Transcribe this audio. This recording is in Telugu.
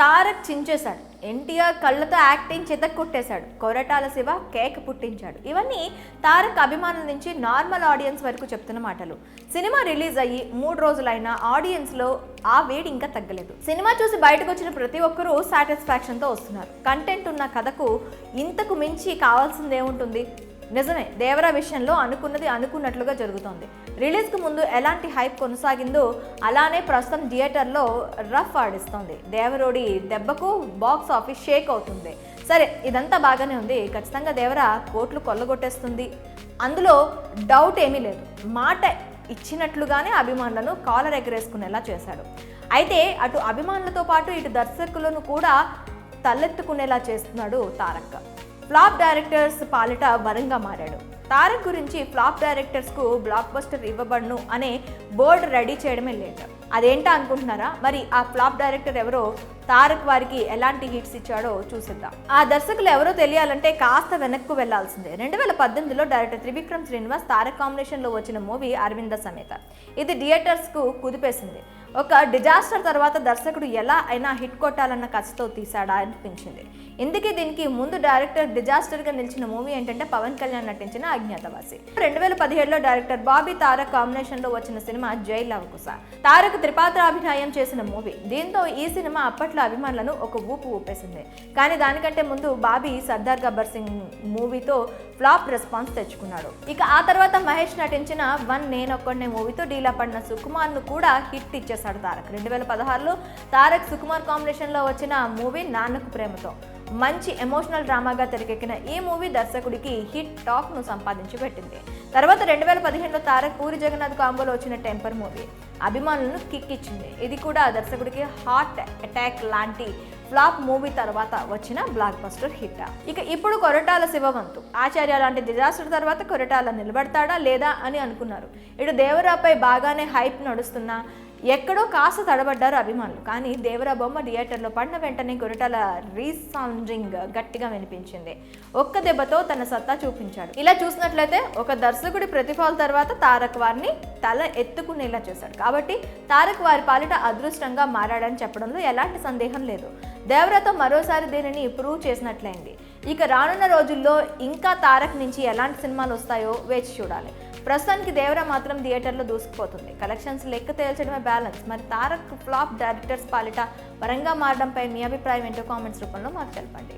తారక్ చించేశాడు. ఎన్టీఆర్ కళ్ళతో యాక్టింగ్ చితక్కొట్టేశాడు కొరటాల శివ కేక్ పుట్టించాడు. ఇవన్నీ తారక్ అభిమానుల నుంచి నార్మల్ ఆడియన్స్ వరకు చెప్తున్న మాటలు. సినిమా రిలీజ్ అయ్యి మూడు రోజులైనా ఆడియన్స్లో ఆ వేడి ఇంకా తగ్గలేదు. సినిమా చూసి బయటకు వచ్చిన ప్రతి ఒక్కరూ సాటిస్ఫాక్షన్తో వస్తున్నారు. కంటెంట్ ఉన్న కథకు ఇంతకు మించి కావాల్సింది ఏముంటుంది నిజమే దేవరా విషయంలో అనుకున్నది అనుకున్నట్లుగా జరుగుతోంది. రిలీజ్కు ముందు ఎలాంటి హైప్ కొనసాగిందో అలానే ప్రస్తుతం థియేటర్లో రఫ్ ఆడిస్తోంది. దేవరోడి దెబ్బకు బాక్స్ ఆఫీస్ షేక్ అవుతుంది. సరే ఇదంతా బాగానే ఉంది. ఖచ్చితంగా దేవరా కోట్లు కొల్లగొట్టేస్తుంది. అందులో డౌట్ ఏమీ లేదు. మాట ఇచ్చినట్లుగానే అభిమానులను కాలర్ ఎగరేసుకునేలా చేశాడు. అయితే అటు అభిమానులతో పాటు ఇటు దర్శకులను కూడా తలెత్తుకునేలా చేస్తున్నాడు తారక్. ఫ్లాప్ డైరెక్టర్స్ పాలిట వరంగా మారాడు. తారక్ గురించి ఫ్లాప్ డైరెక్టర్స్కు బ్లాక్ బస్టర్ ఇవ్వబడును అనే బోర్డు రెడీ చేయడమే లేట్. అదేంటా అనుకుంటున్నారా? మరి ఆ ఫ్లాప్ డైరెక్టర్ ఎవరో తారక్ వారికి ఎలాంటి హిట్స్ ఇచ్చాడో చూసిద్దాం. ఆ దర్శకులు ఎవరో తెలియాలంటే కాస్త వెనక్కు వెళ్ళాల్సిందే. రెండు వేల పద్దెనిమిదిలో డైరెక్టర్ త్రివిక్రమ్ శ్రీనివాస్ తారక్ కాంబినేషన్లో వచ్చిన మూవీ అరవింద సమేత. ఇది థియేటర్స్కు కుదిపేసింది. ఒక డిజాస్టర్ తర్వాత దర్శకుడు ఎలా అయినా హిట్ కొట్టాలన్న కసితో తీశాడా అనిపించింది. ఇందుకే దీనికి ముందు డైరెక్టర్ డిజాస్టర్గా నిలిచిన మూవీ ఏంటంటే పవన్ కళ్యాణ్ నటించిన అజ్ఞాతవాసి. రెండు వేల పదిహేడులో డైరెక్టర్ బాబీ తారక్ కాంబినేషన్లో వచ్చిన సినిమా జై లవకుశ. తారక్ త్రిపాత్రాభినయం చేసిన మూవీ. దీంతో ఈ సినిమా అప్పట్లో అభిమానులను ఒక ఊపు ఊపేసింది. కానీ దానికంటే ముందు బాబీ సర్దార్ గబ్బర్ సింగ్ మూవీతో ఫ్లాప్ రెస్పాన్స్ తెచ్చుకున్నాడు. ఇక ఆ తర్వాత మహేష్ నటించిన వన్ నేనొక్కడనే మూవీతో డీలా పడిన సుకుమార్ను కూడా హిట్ ఇచ్చేశాడు తారక్. రెండు వేల పదహారులో తారక్ సుకుమార్ కాంబినేషన్లో వచ్చిన మూవీ నాన్నకు ప్రేమతో. మంచి ఎమోషనల్ డ్రామాగా తెరకెక్కిన ఈ మూవీ దర్శకుడికి హిట్ టాక్ను సంపాదించి పెట్టింది తర్వాత రెండు వేల పదిహేనులో తారక్ పూరి జగన్నాథ్ కాంబోలో వచ్చిన టెంపర్ మూవీ అభిమానులను కిక్ ఇచ్చింది ఇది కూడా దర్శకుడికి హార్ట్ అటాక్ లాంటి ఫ్లాప్ మూవీ తర్వాత వచ్చిన బ్లాక్ బస్టర్ హిట్. ఇక ఇప్పుడు కొరటాల శివవంతు. ఆచార్య లాంటి డిజాస్టర్ తర్వాత కొరటాల నిలబడతాడా లేదా అని అనుకున్నారు. ఇటు దేవరాపై బాగానే హైప్ నడుస్తున్నా ఎక్కడో కాస్త తడబడ్డారు అభిమానులు. కానీ దేవరా బొమ్మ థియేటర్లో పడిన వెంటనే కొరటాల రీసౌండింగ్ గట్టిగా వినిపించింది. ఒక్క దెబ్బతో తన సత్తా చూపించాడు. ఇలా చూసినట్లయితే ఒక దర్శకుడి ప్రతిఫల తర్వాత తారక్ వారిని తల ఎత్తుకునేలా చేశాడు. కాబట్టి తారక్ వారి పాలిట అదృష్టంగా మారాడని చెప్పడంలో ఎలాంటి సందేహం లేదు. దేవరాతో మరోసారి దీనిని ప్రూవ్ చేసినట్లయింది. ఇక రానున్న రోజుల్లో ఇంకా తారక్ నుంచి ఎలాంటి సినిమాలు వస్తాయో వేచి చూడాలి. ప్రస్తుతానికి దేవరా మాత్రం థియేటర్లో దూసుకుపోతుంది. కలెక్షన్స్ లెక్క తేల్చడమే బ్యాలెన్స్. మరి తారక్ ఫ్లాప్ డైరెక్టర్స్ పాలిట వరంగా మారడంపై మీ అభిప్రాయం ఏంటో కామెంట్స్ రూపంలో మాకు తెలపండి.